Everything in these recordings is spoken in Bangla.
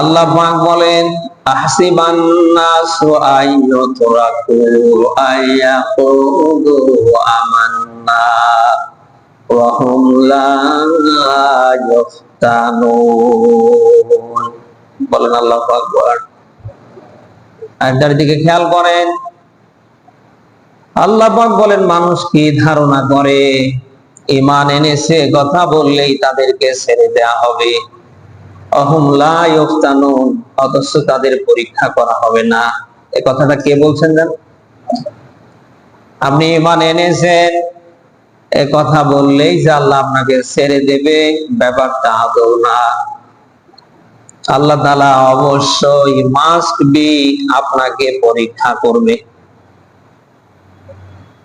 আল্লাহ পাক বলেন আহসিবান আমান্না ওয়া হুম লা বলেন আল্লাহ আকবার আয়াতটার দিকে খেয়াল করেন, আল্লাহ পাক বলেন, মানুষ কি ধারণা করে? ইমান এনেছে, কথা বললেই তাদেরকে ছেড়ে দেয়া হবে। অথচ তাদের পরীক্ষা করা হবে না। এ কথাটা কে বলছেন জান? আপনি ইমান এনেছেন, এ কথা বললেই যে আল্লাহ আপনাকে ছেড়ে দেবে, ব্যাপারটা আদৌ না। আল্লাহ তালা অবশ্যই মাস্ট বি আপনাকে পরীক্ষা করবে।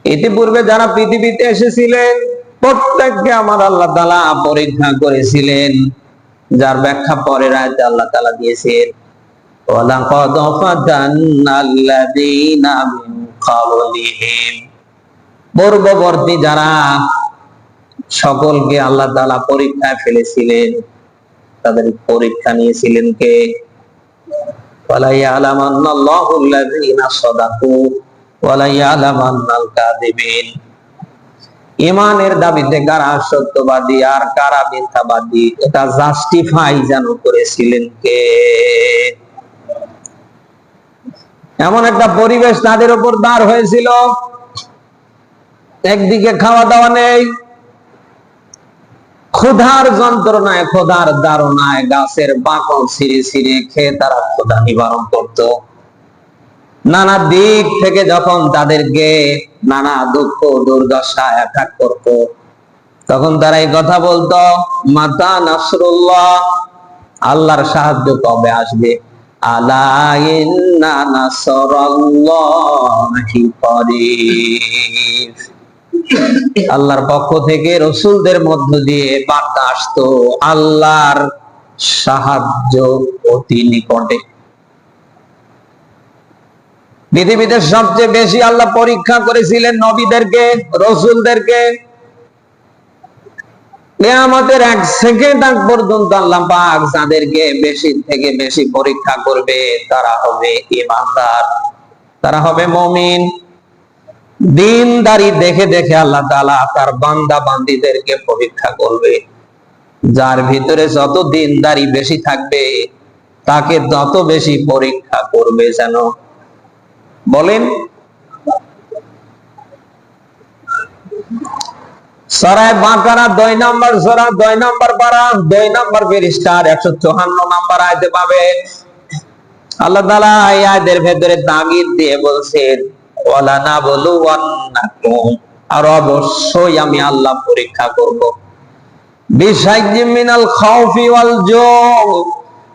ইতিপূর্বে যারা পৃথিবীতে এসেছিলেন, প্রত্যেককে আমার আল্লাহ তালা পরীক্ষা করেছিলেন। যার ব্যাখ্যা পরের আয়তে আল্লাহ তালা দিয়েছেন وَلَقَدْ فَتَنَّا الَّذِينَ مِنْ قَبْلِهِمْ পূর্ববর্তী যারা সকলকে আল্লাহ তালা পরীক্ষায় ফেলেছিলেন তাদের পরীক্ষা নিয়েছিলেন কে وَلَا يَعْلَمَنَّ اللَّهُ الَّذِينَ صَدَقُوا وَلَا يَعْلَمَنَّ الْكَاذِبِينَ ইমানের দাবিতে কারা সত্যবাদী আর কারা মিথ্যাবাদী? এটা জাস্টিফাই যেন করেছিলেন কে? এমন একটা পরিবেশ তাদের উপর দাঁড় হয়েছিল। একদিকে খাওয়া দাওয়া নেই, ক্ষুধার যন্ত্রণায়, ক্ষুধার দারণায় গাছের বাকল ছিঁড়ে ছিঁড়ে খেয়ে তারা ক্ষুধা নিবারণ করত। নানা দিক থেকে যখন তাদেরকে নানা দুঃখ, দুর্দশা অ্যাটাক করত, তখন তারা এই কথা বলতো, মাতা নাসরুল্লাহ, আল্লাহর সাহায্য কবে আসবে? আল্লাহর পক্ষ থেকে রসুলদের মধ্য দিয়ে বার্তা আসতো, আল্লাহর সাহায্য অতি নিকটে। পৃথিবীতে সবচেয়ে বেশি আল্লাহ পরীক্ষা করেছিলেন নবীদেরকে, রসুলদেরকে। কেয়ামতের এক সেকেন্ড আগ পর্যন্ত আল্লাহ পাক যাদেরকে বেশি থেকে বেশি পরীক্ষা করবে, তারা হবে ইমানদার, তারা হবে মমিন। দিনদারি দেখে দেখে আল্লাহ তাআলা তার বান্দা বান্দিদেরকে পরীক্ষা করবে। যার ভিতরে যত দিনদারি বেশি থাকবে, তাকে তত বেশি পরীক্ষা করবে যেন বলেন। সরায় বাঁকারা দুই নম্বর সরা দুই নম্বর পারা দুই নম্বর ফেরিস্টার একশো চুহান্ন নম্বর আয়তে পাবে। আল্লাহ তালা এই ভেতরে তাগিদ দিয়ে বলছেন বলু আর অবশ্যই আমি আল্লাহ পরীক্ষা করব। বিসাইজি মিনাল ওয়াল জু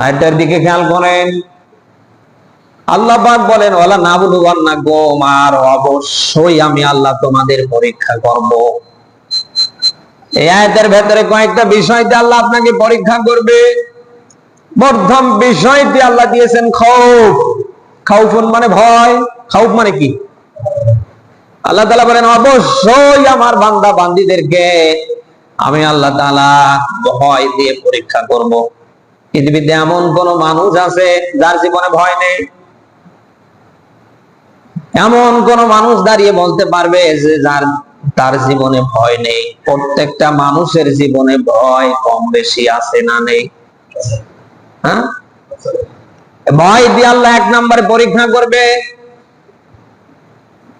আয়টার দিকে খেয়াল করেন। আল্লাহ পাক বলেন ওলা না বলুন না গোম আর অবশ্যই আমি আল্লাহ তোমাদের পরীক্ষা করব। এই আয়াতের ভেতরে কয়েকটা বিষয়তে আল্লাহ আপনাকে পরীক্ষা করবে। প্রথম বিষয়টি আল্লাহ দিয়েছেন খৌফ। খাউফুন মানে ভয়। খাউফ মানে কি? আল্লাহ তালা বলেন, অবশ্যই আমার বান্দা বান্দিদেরকে আমি আল্লাহ তালা ভয় দিয়ে পরীক্ষা করব। পৃথিবীতে এমন কোন মানুষ আছে যার জীবনে ভয় নেই? এমন কোন মানুষ দাঁড়িয়ে বলতে পারবে যে যার, তার জীবনে ভয় নেই? প্রত্যেকটা মানুষের জীবনে ভয় কম বেশি আছে না নেই? হ্যাঁ? ভয় দিয়ে আল্লাহ এক নম্বরে পরীক্ষা করবে।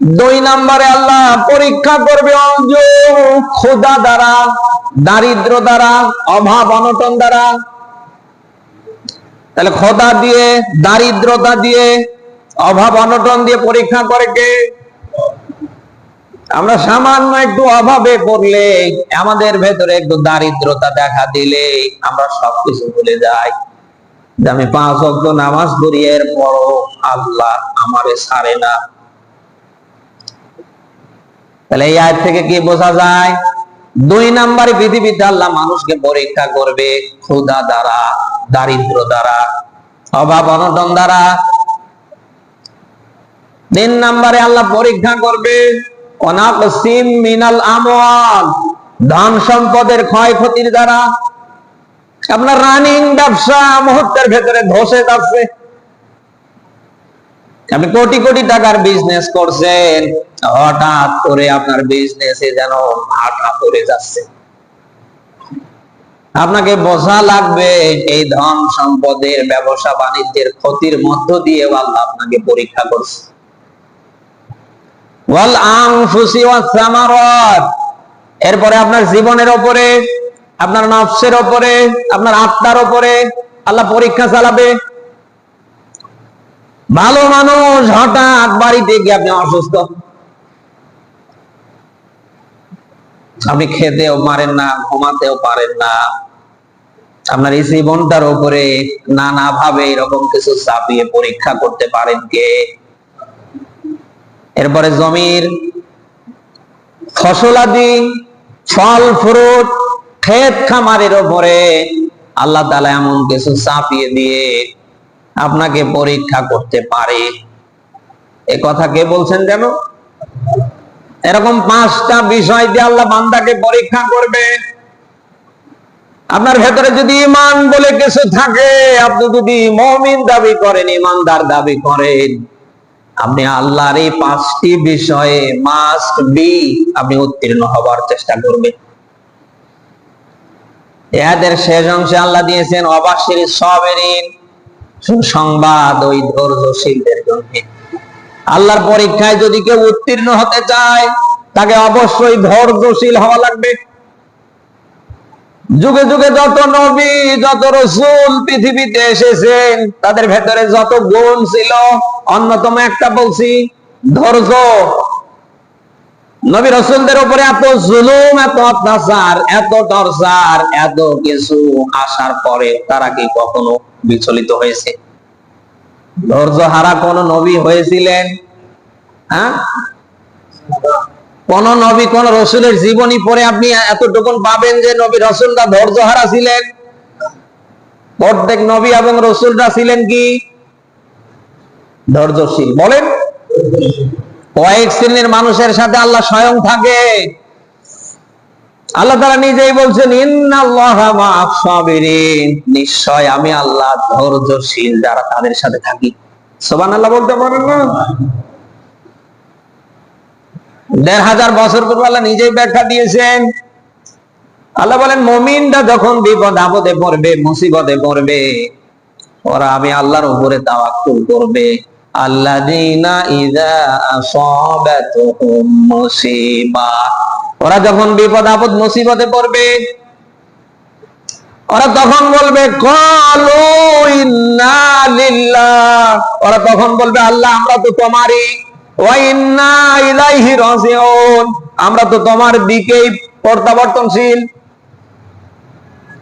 দুই নম্বরে আল্লাহ পরীক্ষা করবে ক্ষুদা দ্বারা, দারিদ্র দ্বারা, অভাব অনটন দ্বারা। তাহলে খোদা দিয়ে, দারিদ্রতা দিয়ে, অভাব অনটন দিয়ে পরীক্ষা করে কে? আমরা সামান্য একটু অভাবে পড়লে আমাদের ভেতরে একটু দারিদ্রতা দেখা দিলে আমরা সবকিছু ভুলে যাই। যে আমি পাঁচ অক্ট নামাজ পড়ি এর পরও আল্লাহ আমারে ছাড়ে না। তাহলে এই আয় থেকে কি বোঝা যায়? দুই নাম্বারে পৃথিবীতে আল্লাহ মানুষকে পরীক্ষা করবে, ক্ষুধা দ্বারা। দারিদ্র দ্বারা, অভাব অনটন দ্বারা। তিন নাম্বারে আল্লাহ পরীক্ষা করবে অনাকসিম মিনাল আমওয়াল, ধন সম্পদের ক্ষয়ক্ষতির দ্বারা। আপনার রানিং ব্যবসা মুহূর্তের ভেতরে ধসে যাচ্ছে। আপনি কোটি কোটি টাকার বিজনেস করছেন, হঠাৎ করে আপনার বিজনেসে যেন ভাটা পড়ে যাচ্ছে। আপনাকে বোঝা লাগবে এই ধন সম্পদের ব্যবসা বাণিজ্যের ক্ষতির মধ্য দিয়ে আল্লাহ আপনাকে পরীক্ষা করছে। এরপরে আপনার জীবনের উপরে আপনার নফসের উপরে আপনার আত্মার উপরে আল্লাহ পরীক্ষা চালাবে। ভালো মানুষ হঠাৎ বাড়িতে গিয়ে আপনি অসুস্থ। আপনি খেতেও পারেন না, ঘুমাতেও পারেন না। আপনার এই জীবনটার উপরে নানা ভাবে এরকম কিছু চাপিয়ে পরীক্ষা করতে পারেন কে? এরপরে জমির ফসলাদি ফল, ফ্রুট, ক্ষেত খামারের উপরে আল্লাহ তালা এমন কিছু চাপিয়ে দিয়ে আপনাকে পরীক্ষা করতে পারে। এ কথা কে বলছেন যেন? এরকম পাঁচটা বিষয় দিয়ে আল্লাহ বান্দাকে পরীক্ষা করবে। আপনার ভেতরে যদি ইমান বলে কিছু থাকে, আপনি যদি মমিন দাবি করেন ইমানদার দাবি করেন, আপনি আল্লাহর এই পাঁচটি বিষয়ে মাস্ট বি আপনি উত্তীর্ণ হবার চেষ্টা করবেন। এদের শেষ অংশে আল্লাহ দিয়েছেন, অবাসির সবেরিন সুসংবাদ ওই ধৈর্যশীলদের জন্য। আল্লাহর পরীক্ষায় যদি কেউ উত্তীর্ণ হতে চায়, তাকে অবশ্যই ধৈর্যশীল হওয়া লাগবে। যুগে যুগে যত নবী, যত রসুল পৃথিবীতে এসেছেন, তাদের ভেতরে যত গুণ ছিল, অন্যতম একটা বলছি, ধৈর্য। নবী রসুলদের উপরে এত জুলুম, এত অত্যাচার, এত টর্চার, এত কিছু আসার পরে তারা কি কখনো বিচলিত হয়েছে? ধৈর্য হারা কোন নবী হয়েছিলেন? হ্যাঁ? কোন নবী, কোন রসুলের জীবনী পরে আপনি এতটুকুন পাবেন যে নবী রসুলরা ধৈর্য হারা ছিলেন। প্রত্যেক নবী এবং রসুলরা ছিলেন কি? ধৈর্যশীল। বলেন, কয়েক শ্রেণির মানুষের সাথে আল্লাহ স্বয়ং থাকে। আল্লাহ তারা নিজেই বলছেন নিশ্চয় আমি আল্লাহ ধৈর্যশীল যারা তাদের সাথে থাকি। সোবান আল্লাহ বলতে পারেন না? দেড় হাজার বছর পূর্বে আল্লাহ নিজেই ব্যাখ্যা দিয়েছেন। আল্লাহ বলেন, মমিনরা যখন বিপদ আপদে পড়বে, মুসিবতে পড়বে, ওরা আমি আল্লাহর উপরে তাওয়াক্কুল করবে। মুসিবা। ওরা যখন বিপদ আপদ, মুসিবতে পড়বে, ওরা তখন বলবে, কলু ইন্না লিল্লাহ। ওরা তখন বলবে, আল্লাহ, আমরা তো তোমারই আমরা তো তোমার দিকেই প্রত্যাবর্তনশীল।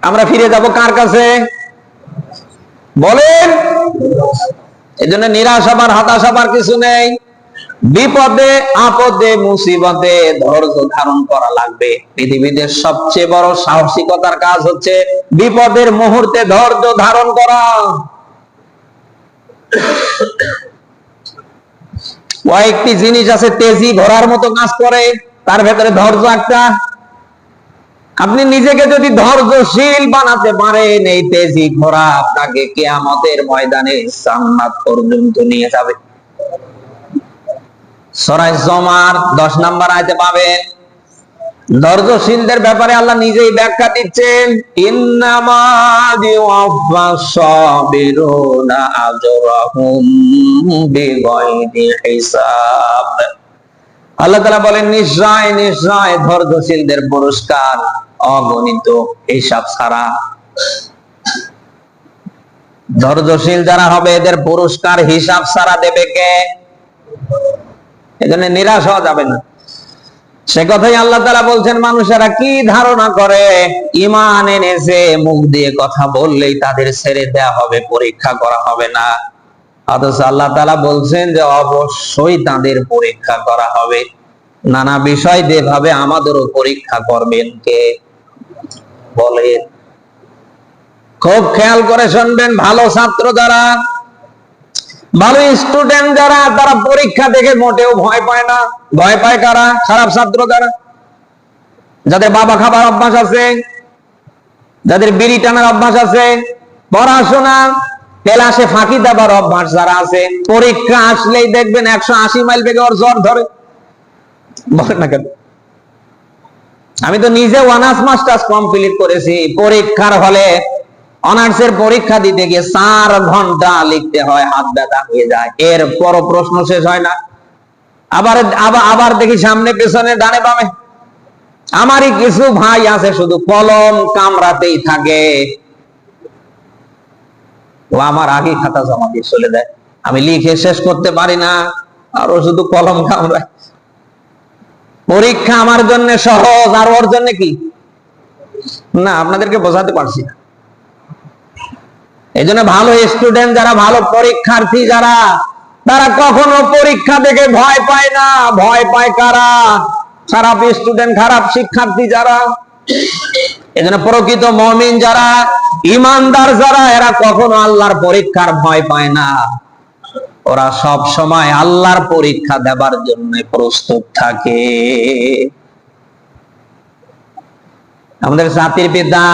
আমরা ফিরে যাব কার কাছে? বলেন। এই জন্য নিরাশ হবার, হতাশ হবার কিছু নেই। বিপদে, আপদে, মুসিবতে ধৈর্য ধারণ করা লাগবে। পৃথিবীতে সবচেয়ে বড় সাহসিকতার কাজ হচ্ছে বিপদের মুহূর্তে ধৈর্য ধারণ করা। কয়েকটি জিনিস আছে, তেজি ধরার মতো কাজ করে, তার ভেতরে ধৈর্য একটা। আপনি নিজেকে যদি ধৈর্যশীল বানাতে পারেন, এই তেজি ঘোড়া আপনাকে কেয়ামতের ময়দানে সামনাত পর্যন্ত নিয়ে যাবে। সরাই জমার দশ নাম্বার আয়তে পাবেন ধৈর্যশীলদের ব্যাপারে আল্লাহ নিজেই ব্যাখ্যা দিচ্ছেন আল্লাহ তাআলা বলেন, নিশ্চয় নিশ্চয় ধৈর্যশীলদের পুরস্কার অগণিত হিসাব ছাড়া। ধৈর্যশীল যারা হবে, এদের পুরস্কার হিসাব ছাড়া দেবে কে? এজন্য নিরাশ হওয়া যাবে না। সে কথাই আল্লাহ তালা বলছেন, মানুষেরা কি ধারণা করে? ইমান এনেছে, মুখ দিয়ে কথা বললেই তাদের ছেড়ে দেয়া হবে, পরীক্ষা করা হবে না। অথচ আল্লাহ তালা বলছেন যে, অবশ্যই তাদের পরীক্ষা করা হবে। নানা বিষয় যেভাবে আমাদেরও পরীক্ষা করবেন কে বলেন খুব খেয়াল করে শুনবেন, ভালো ছাত্র যারা ভালো স্টুডেন্ট যারা, তারা পরীক্ষা দেখে মোটেও ভয় পায় না। ভয় পায় কারা? খারাপ ছাত্র যারা যাদের বাবা খাবার অভ্যাস আছে, যাদের বিড়ি টানার অভ্যাস আছে, পড়াশোনা ক্লাসে ফাঁকি দেবার অভ্যাস যারা আছে, পরীক্ষা আসলেই দেখবেন একশো আশি মাইল বেগে ওর জ্বর ধরে। না কেন? আমি তো নিজে অনার্স মাস্টার্স কমপ্লিট করেছি, পরীক্ষার হলে অনার্সের পরীক্ষা দিতে গিয়ে চার ঘণ্টা লিখতে হয়, হাত ব্যথা হয়ে যায়। এর পর প্রশ্ন শেষ হয় না। আবার আবার দেখি সামনে পেছনে ডানে বামে। আমারই কিছু ভাই আছে, শুধু কলম কামড়াতেই থাকে। ও আমার আগে খাতা জমা দিয়ে চলে দেয় আমি লিখে শেষ করতে পারি না, আর ও শুধু কলম কামড়ায়। পরীক্ষা আমার জন্য সহজ, আর ওর জন্য কি? না, আপনাদেরকে বোঝাতে পারছি না। এই ভালো স্টুডেন্ট যারা, ভালো পরীক্ষার্থী যারা, তারা কখনো পরীক্ষা দেখে ভয় পায় না। ভয় পায় কারা? খারাপ স্টুডেন্ট খারাপ শিক্ষার্থী যারা। এজন্য প্রকৃত মমিন যারা, ইমানদার যারা, এরা কখনো আল্লাহর পরীক্ষার ভয় পায় না। ওরা সব সময় আল্লাহর পরীক্ষা দেবার জন্য প্রস্তুত থাকে। আমাদের জাতির পিতা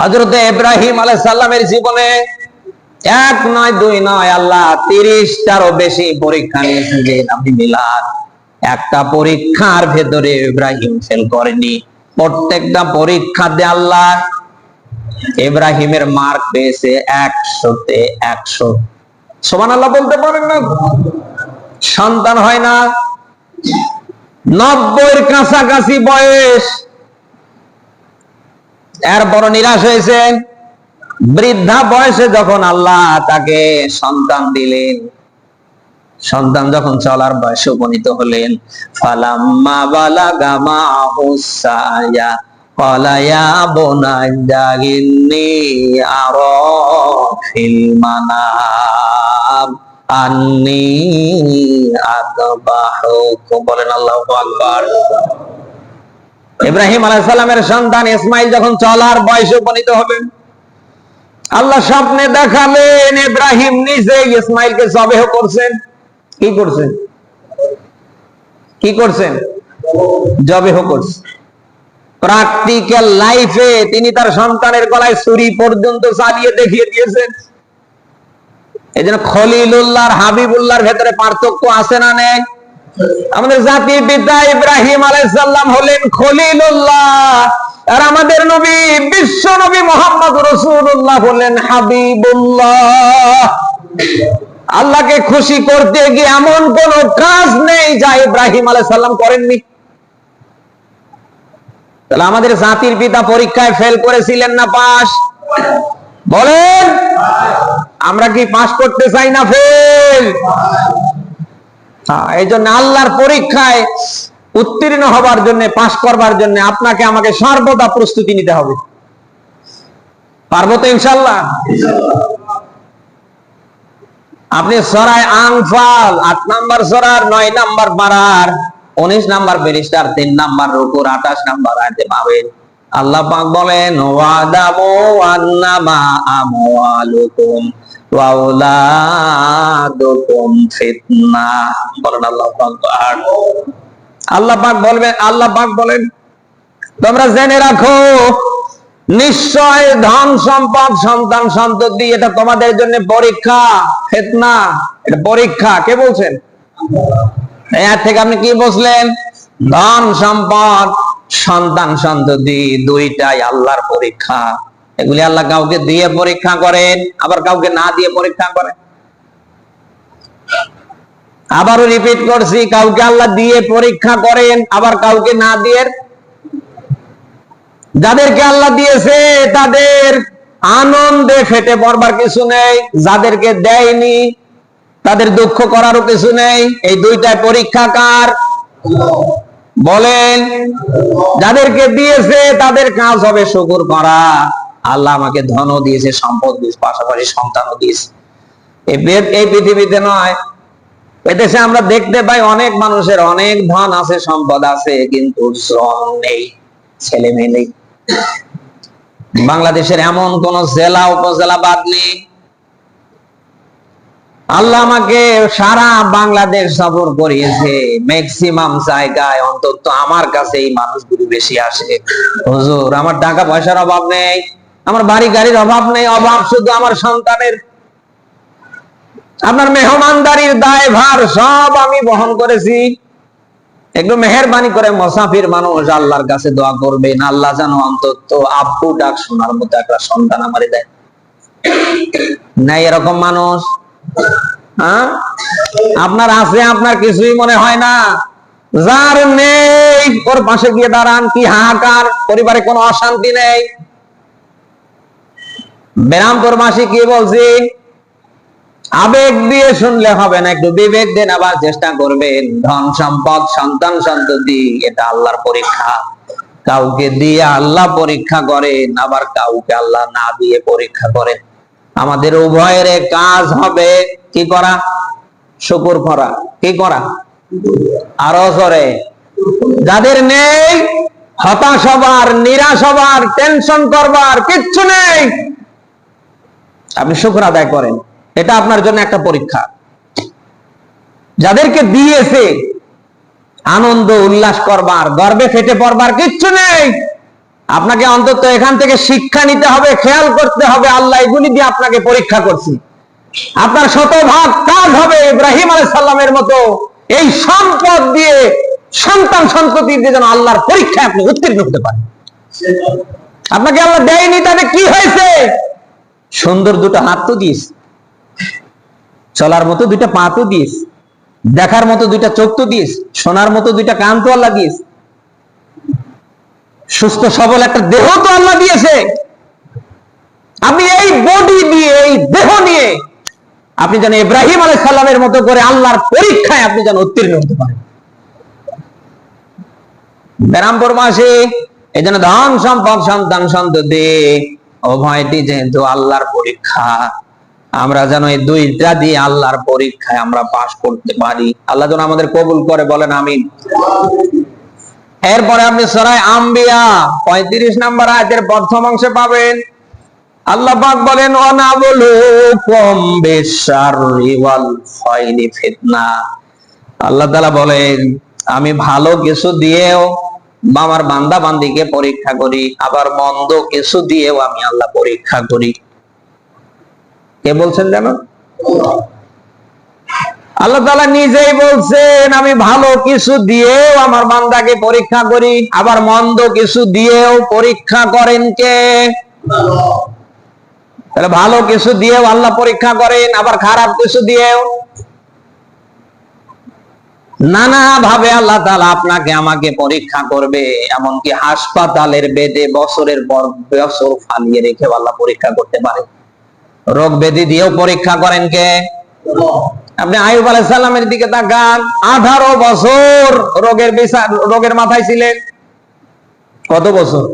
হজরত ইব্রাহিম আলাই সাল্লামের জীবনে এক নয়, দুই নয়, আল্লাহ তিরিশটারও বেশি পরীক্ষা নিয়েছিলেন। আপনি মিলান একটা পরীক্ষার ভেতরে ইব্রাহিম ফেল করেনি। প্রত্যেকটা পরীক্ষা দিয়ে আল্লাহ ইব্রাহিমের মার্ক পেয়েছে একশোতে একশো। সমান আল্লাহ বলতে পারেন না? সন্তান হয় না। নব্বইয়ের কাছাকাছি বয়স। এরপর নিরাশ হয়েছে। বৃদ্ধা বয়সে যখন আল্লাহ তাকে সন্তান দিলেন, সন্তান যখন চলার বয়সে উপনীত হলেন বলেন আল্লাহু আকবার। ইব্রাহিম আলাইহিস সালামের সন্তান ইসমাইল যখন চলার বয়সে উপনীত হবেন আল্লাহ স্বপ্নে দেখালেন ইব্রাহিম নিজে ইসমাইলকে জবেহ করছেন। কি করছেন? কি করছেন? জবেহ করছেন। প্র্যাকটিক্যাল লাইফে তিনি তার সন্তানের গলায় ছুরি পর্যন্ত চালিয়ে দেখিয়ে দিয়েছেন। এই জন্য খলিলুল্লাহ হাবিবুল্লাহর ভেতরে পার্থক্য আছে না নেই? আমাদের জাতির পিতা ইব্রাহিম আলাইসাল্লাম হলেন খলিলুল্লাহ। আর আমাদের নবী, বিশ্ব নবী মোহাম্মদ রসুল্লাহ হলেন হাবিবুল্লাহ। আল্লাহকে খুশি করতে গিয়ে এমন কোন কাজ নেই যা ইব্রাহিম আলাইসাল্লাম করেননি। তাহলে আমাদের জাতির পিতা পরীক্ষায় ফেল করেছিলেন না পাস বলেন, আমরা কি পাস করতে চাই না ফেল এই জন্য আল্লাহর পরীক্ষায় উত্তীর্ণ হবার জন্য, পাশ করবার জন্য আপনাকে আমাকে সর্বদা প্রস্তুতি নিতে হবে। পারব তো ইনশাল্লাহ? আপনি সরাই আংফাল আট নাম্বার সরার, নয় নাম্বার পাড়ার উনিশ নাম্বার ব্যারিস্টার তিন নাম্বার রুকুর, আঠাশ নাম্বার আয়তে পাবেন। আল্লাহ পাক বলেন, ওয়াদামু আন্নামা আমওয়ালুকুম। তোমরা জেনে রাখো, নিশ্চয় ধন সম্পদ, সন্তান সন্ততি, এটা তোমাদের জন্য পরীক্ষা, ফেতনা। এটা পরীক্ষা, কে বলছেন? এর থেকে আপনি কি বুঝলেন? ধন সম্পদ, সন্তান সন্ততি, দুইটাই আল্লাহর পরীক্ষা। এগুলি আল্লাহ কাউকে দিয়ে পরীক্ষা করেন, আবার কাউকে না দিয়ে পরীক্ষা করেন। আবারও রিপিট করছি, কাউকে আল্লাহ দিয়ে পরীক্ষা করেন, আবার কাউকে না দিয়ে। যাদেরকে আল্লাহ দিয়েছে, তাদের আনন্দে ফেটে পড়বার কিছু নেই, যাদেরকে দেয়নি, তাদের দুঃখ করারও কিছু নেই। এই দুইটাই পরীক্ষা কার বলেন, যাদেরকে দিয়েছে, তাদের কাজ হবে শুকুর করা। আল্লাহ আমাকে ধন দিয়েছে, সম্পদ দিয়েছে, পাশাপাশি সন্তানও দিয়েছে। এই পৃথিবীতে নয়। এদেশে আমরা দেখতে পাই অনেক মানুষের অনেক ধন আছে, সম্পদ আছে, কিন্তু শ্রম নেই, ছেলে মেয়ে নেই। বাংলাদেশের এমন কোন জেলা, উপজেলা বাদ নেই। আল্লাহ আমাকে সারা বাংলাদেশ সফর করিয়েছে। ম্যাক্সিমাম জায়গায় অন্তত আমার কাছে এই মানুষগুলি বেশি আসে। হুজুর, আমার টাকা পয়সার অভাব নেই। আমার বাড়ি গাড়ির অভাব নেই, অভাব শুধু আমার সন্তানের। আপনার মেহমানদারির দায় ভার সব আমি বহন করেছি। একটু মেহরবানি করে মুসাফির মানুষ আল্লাহর কাছে দোয়া করবেন আল্লাহ যেন অন্তত আব্বু ডাক শোনার মতো একটা সন্তান আমারে দেয়। নাই এরকম মানুষ। হ্যাঁ আপনার আছে, আপনার কিছুই মনে হয় না। যার নেই, ওর পাশে গিয়ে দাঁড়ান, কি হাহাকার, পরিবারে কোনো অশান্তি নেই। বেরামপুর মাসি কি বলছি? আবেগ দিয়ে শুনলে হবে না, একটু বিবেক দিয়ে নেবার চেষ্টা করবেন। ধন সম্পদ, সন্তান সন্ততি, এটা আল্লাহর পরীক্ষা। কাউকে দিয়ে আল্লাহ পরীক্ষা করেন, আবার কাউকে আল্লাহ না দিয়ে পরীক্ষা করেন। আমাদের উভয়ের কাজ হবে কি করা? শুকুর করা। কি করা? আরও জোরে। যাদের নেই, হতাশ হবার, নিরাশ হবার টেনশন করবার, কিচ্ছু নেই। আপনি শুক্র আদায় করেন। এটা আপনার জন্য একটা পরীক্ষা। যাদেরকে দিয়েছে আনন্দ, উল্লাস করবার, গর্বে ফেটে পড়বার কিচ্ছু নেই। আপনাকে অন্তত এখান থেকে শিক্ষা নিতে হবে, খেয়াল করতে হবে, আল্লাহ এগুলি দিয়ে আপনাকে পরীক্ষা করছি। আপনার শতভাগ কাজ হবে ইব্রাহিম আলাই সাল্লামের মতো। এই সম্পদ দিয়ে, সন্তান সন্ততি দিয়ে যেন আল্লাহর পরীক্ষায় আপনি উত্তীর্ণ হতে পারেন। আপনাকে আল্লাহ দেয়নি, তাতে কি হয়েছে? সুন্দর দুটো হাত তো দিস। চলার মতো দুইটা পা তো দিস। দেখার মতো দুইটা চোখ তো দিস। শোনার মতো দুইটা কান তো আল্লাহ দিস। সুস্থ, সবল একটা দেহ তো আল্লাহ দিয়েছে। আপনি এই বডি দিয়ে, এই দেহ নিয়ে আপনি যেন ইব্রাহিম আলাই সাল্লামের মতো করে আল্লাহর পরীক্ষায় আপনি যেন উত্তীর্ণ হতে পারেন। বেরামপুর মাসে এই জন্য ধন সম্পদ সন্তান সন্ততি উভয়টি যেহেতু আল্লাহর পরীক্ষা, আমরা যেন এই দুইটা দিয়ে আল্লাহর পরীক্ষায় আমরা পাশ করতে পারি। আল্লাহ যেন আমাদের কবুল করে বলেন, আমিন। এরপরে আপনি সরাই আম্বিয়া, পঁয়ত্রিশ নাম্বার আয়াতের প্রথম অংশে পাবেন। আল্লাহ পাক বলেন অনাবলু কম বেশার ওয়াল ফাইনি ফিতনা। আল্লাহ তাআলা বলেন, আমি ভালো কিছু দিয়েও আমার বান্দা বান্দিকে পরীক্ষা করি, আবার মন্দ কিছু দিয়েও আমি আল্লাহ পরীক্ষা করি। কে বলছেন জানো আল্লাহ তাআলা নিজেই বলছেন, আমি ভালো কিছু দিয়েও আমার বান্দাকে পরীক্ষা করি, আবার মন্দ কিছু দিয়েও পরীক্ষা করেন কে? তাহলে ভালো কিছু দিয়েও আল্লাহ পরীক্ষা করেন, আবার খারাপ কিছু দিয়েও নানা ভাবে আল্লাহ তাআলা আপনাকে, আমাকে পরীক্ষা করবে, এমনকি হাসপাতালের বেডে বছরের পর বছর ফালিয়ে রেখে আল্লাহ পরীক্ষা করতে পারে। রোগ ব্যাধি দিয়েও পরীক্ষা করেন কে? আপনি আয়ুব আলাইহিস সালামের দিকে তাকান, আঠারো বছর রোগের বিচার, রোগের মাথায় ছিলেন। কত বছর?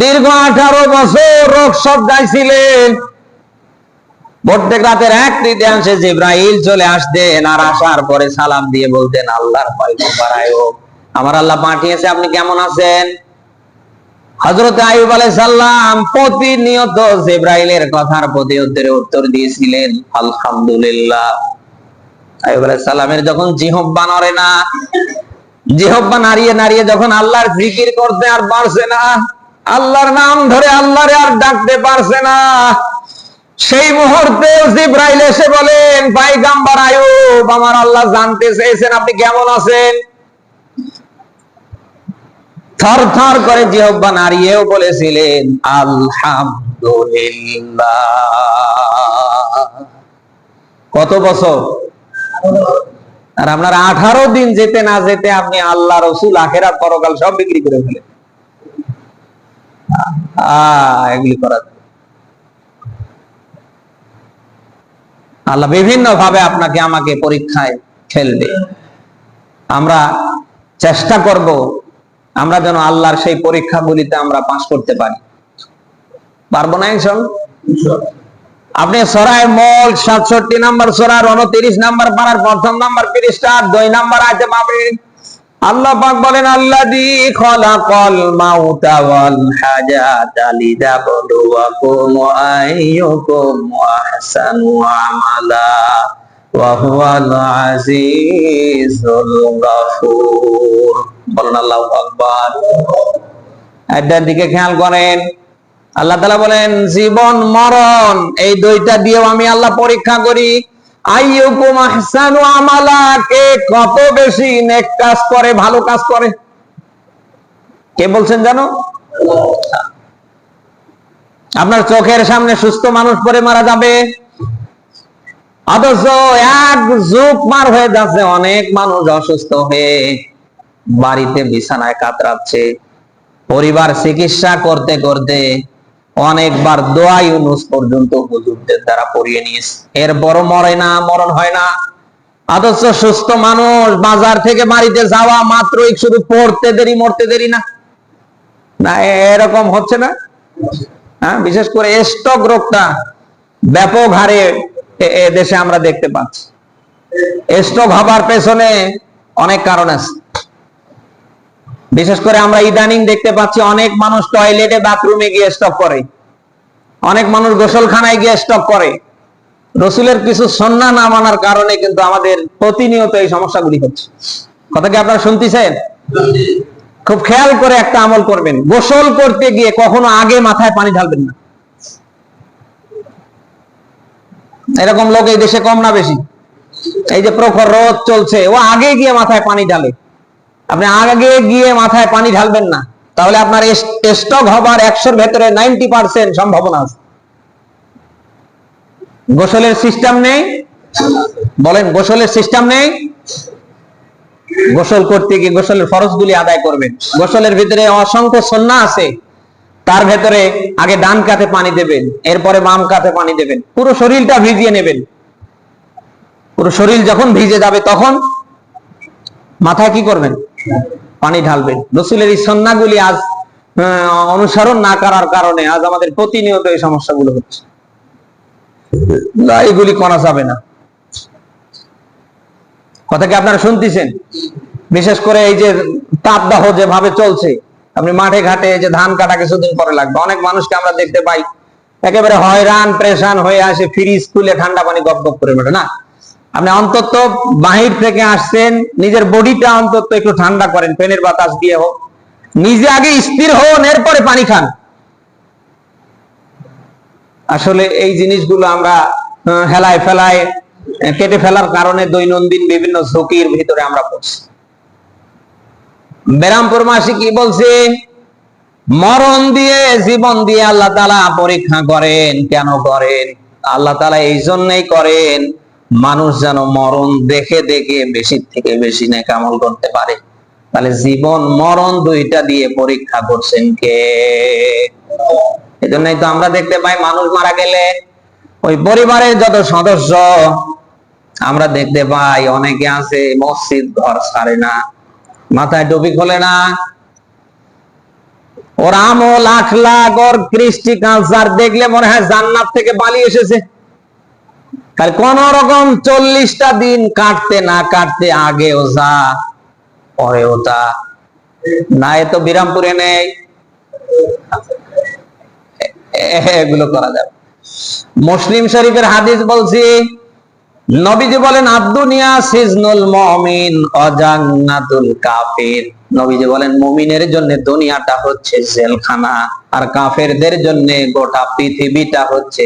দীর্ঘ আঠারো বছর রোগ সজ্জায় ছিলেন। প্রত্যেক রাতের এক তৃতীয়াংশে জিব্রাইল চলে আসতেন আর আসার পরে সালাম দিয়ে বলতেন, আল্লাহর আমার আল্লাহ পাঠিয়েছে, আপনি কেমন আছেন? হযরত আয়ুব আলাইহিস সালাম প্রতিনিয়ত কথার প্রতি উত্তরে দিয়েছিলেন, আলহামদুলিল্লাহ। আয়ুব আলাইহিস সালামের যখন জিহব্বা নড়ে না জিহব্বা নাড়িয়ে নাড়িয়ে যখন আল্লাহর জিকির করতে আর পারছে না, আল্লাহর নাম ধরে আল্লাহরে আর ডাকতে পারছে না সেই মুহূর্তে জিব্রাইল এসে বলেন, পাইগাম্বার আয়ুব, আমার আল্লাহ জানতে চেয়েছেন, আপনি কেমন আছেন? থর থর করে জিহব্বা নাড়িয়েও বলেছিলেন, আলহামদুলিল্লাহ। কত বছর? আর আপনার আঠারো দিন যেতে না যেতে আপনি আল্লাহ, রসুল, আখেরাত, পরকাল সব বিক্রি করে ফেলেন আহ, এগুলি করা আল্লাহ বিভিন্ন ভাবে আপনাকে আমাকে পরীক্ষায় ফেলবে। আমরা চেষ্টা করব আমরা যেন আল্লাহর সেই পরীক্ষাগুলিতে আমরা পাশ করতে পারি। পারব না একজন আপনি সরায় মল সাতষট্টি নাম্বার সরার উনত্রিশ নাম্বার, পাড়ার প্রথম নাম্বার পৃষ্ঠা দুই নাম্বার আছে আল্লাহ পাক বলেন, আল্লাযী খলাকাল মাউতা ওয়াল হায়াতা লিয়াবলুয়াকুম আইয়ুকুম আহসানু আমালা ওয়া হুয়াল আজিজুল গাফুর। বলেন, আল্লাহু আকবার। এটার দিকে খেয়াল করেন, আল্লাহ তালা বলেন, জীবন মরণ, এই দুইটা দিয়েও আমি আল্লাহ পরীক্ষা করি। কত বেশি কাজ করে, ভালো কাজ করে? কে বলছেন জানো? আপনার চোখের সামনে সুস্থ মানুষ পরে মারা যাবে। অথচ এক যুগ মার হয়ে যাচ্ছে, অনেক মানুষ অসুস্থ হয়ে বাড়িতে বিছানায় কাতরাচ্ছে। পরিবার চিকিৎসা করতে করতে অনেকবার দোয়া ইউনুস পর্যন্ত হুজুরদের দ্বারা পড়িয়ে নিয়েছে। এরপর মরে না, মরণ হয় না। অথচ সুস্থ মানুষ, বাজার থেকে বাড়িতে যাওয়া মাত্রই শুধু পড়তে দেরি, মরতে দেরি না। না, এরকম হচ্ছে না? হ্যাঁ বিশেষ করে স্টক রোগটা ব্যাপক হারে দেশে আমরা দেখতে পাচ্ছি। স্টক হবার পেছনে অনেক কারণ আছে। বিশেষ করে আমরা ইদানিং দেখতে পাচ্ছি অনেক মানুষ টয়লেটে বাথরুমে গিয়ে স্টক করে। অনেক মানুষ গোসলখানায় গিয়ে স্টক করে। রসুলের কিছু সন্না না মানার কারণে কিন্তু আমাদের প্রতিনিয়ত এই সমস্যাগুলি হচ্ছে। কথা কি আপনারা শুনতেছেন? খুব খেয়াল করে একটা আমল করবেন। গোসল করতে গিয়ে কখনো আগে মাথায় পানি ঢালবেন না। এরকম লোক এই দেশে কম না বেশি। এই যে প্রখর রোদ চলছে, ও আগে গিয়ে মাথায় পানি ঢালে। আপনি আগে গিয়ে মাথায় পানি ঢালবেন না। তাহলে আপনার স্টক হবার একশোর ভেতরে নাইনটি পার্সেন্ট সম্ভাবনা আছে। গোসলের সিস্টেম নেই। বলেন, গোসলের সিস্টেম নেই? গোসল করতে গিয়ে গোসলের ফরজগুলি আদায় করবেন। গোসলের ভিতরে অসংখ্য সন্না আছে। তার ভেতরে আগে ডান কাতে পানি দেবেন, এরপরে বাম কাতে পানি দেবেন। পুরো শরীরটা ভিজিয়ে নেবেন। পুরো শরীর যখন ভিজে যাবে তখন মাথায় কি করবেন? পানি ঢালবেন রসুলের এই সন্নাগুলি আজ অনুসরণ না করার কারণে আজ আমাদের প্রতিনিয়ত এই সমস্যাগুলো হচ্ছে। এগুলি করা যাবে না। কথা কি আপনারা শুনতেছেন? বিশেষ করে এই যে তাপদাহ যেভাবে চলছে, আপনি মাঠে ঘাটে যে ধান কাটা কিছুদিন পরে লাগবে। অনেক মানুষকে আমরা দেখতে পাই, একেবারে হয়রান, প্রেশান হয়ে আসে, ফ্রিজ খুলে ঠান্ডা পানি গপ গপ করে বেড়ে না আপনি অন্তত বাহির থেকে আসছেন, নিজের বডিটা অন্তত একটু ঠান্ডা করেন ফ্যানের বাতাস দিয়ে হোক। নিজে আগে স্থির হন, এরপরে পানি খান। আসলে এই জিনিসগুলো আমরা হেলায় ফেলায় কেটে ফেলার কারণে দৈনন্দিন বিভিন্ন ঝুঁকির ভিতরে আমরা পড়ছি। বেরামপুর মাসি কি বলছে? মরণ দিয়ে, জীবন দিয়ে আল্লাহ তালা পরীক্ষা করেন। কেন করেন? আল্লাহ তালা এই জন্যই করেন। মানুষ যেন মরণ দেখে দেখে বেশি থেকে বেশি নেকামল করতে পারে। তাহলে জীবন মরণ দুইটা দিয়ে পরীক্ষা করছেন কে? এই জন্যই তো আমরা দেখতে পাই মানুষ মারা গেলে ওই পরিবারের যত সদস্য, আমরা দেখতে পাই অনেকে আছে মসজিদ ঘর ছাড়ে না, মাথায় টুপি খোলে না। ওর আমল আখলাক ওর কৃষ্টি কালচার দেখলে মনে হয় জান্নাত থেকে পালিয়ে এসেছে। তাহলে কোন রকম চল্লিশটা দিন কাটতে না কাটতে আগে ওজা পরে ওটা না এ তো বিরামপুরে নেই। এগুলো করা যাবে। মুসলিম শরীফের হাদিস বলছি, নবীজি বলেন আব্দুনিয়া সিজনুল মুমিন, অজান্নাতুল কাফির। নবীজি বলেন, মুমিনের জন্য দুনিয়াটা হচ্ছে জেলখানা, আর কাফেরদের জন্য গোটা পৃথিবীটা হচ্ছে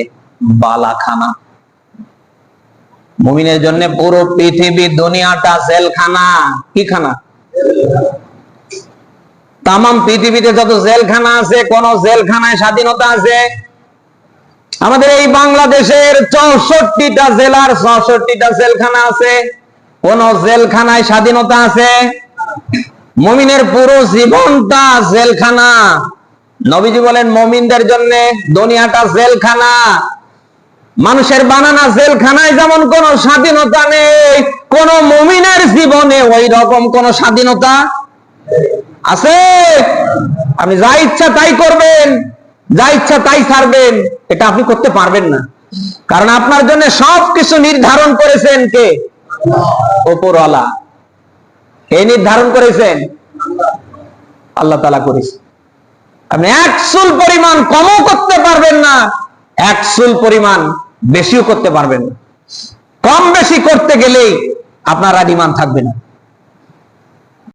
বালাখানা। মুমিনের জন্য পুরো পৃথিবী দুনিয়াটা জেলখানা। কি খানা? তাম পৃথিবীতে যত জেলখানা আছে, কোন জেলখানায় স্বাধীনতা আছে। আমাদের এই বাংলাদেশের চৌষট্টিটা জেলার চৌষট্টিটা জেলখানা আছে। কোন জেলখানায় স্বাধীনতা আছে। মমিনের পুরো জীবনটা জেলখানা। নবীজি বলেন, মমিনদের জন্য দুনিয়াটা জেলখানা। মানুষের বানানা জেলখানায় যেমন কোন স্বাধীনতা নেই, কোন মুমিনের জীবনে ওই রকম কোন স্বাধীনতা আছে? আপনি যা ইচ্ছা তাই করবেন, যা ইচ্ছা তাই ছাড়বেন, এটা আপনি করতে পারবেন না। কারণ আপনার জন্য সবকিছু নির্ধারণ করেছেন কে? ওপরওয়ালা। কে নির্ধারণ করেছেন? আল্লাহ তালা করেছে আপনি এক চুল পরিমাণ কমও করতে পারবেন না এক চুল পরিমাণ বেশিও করতে পারবেন কম বেশি করতে গেলেই আপনার আর ইমান থাকবে না।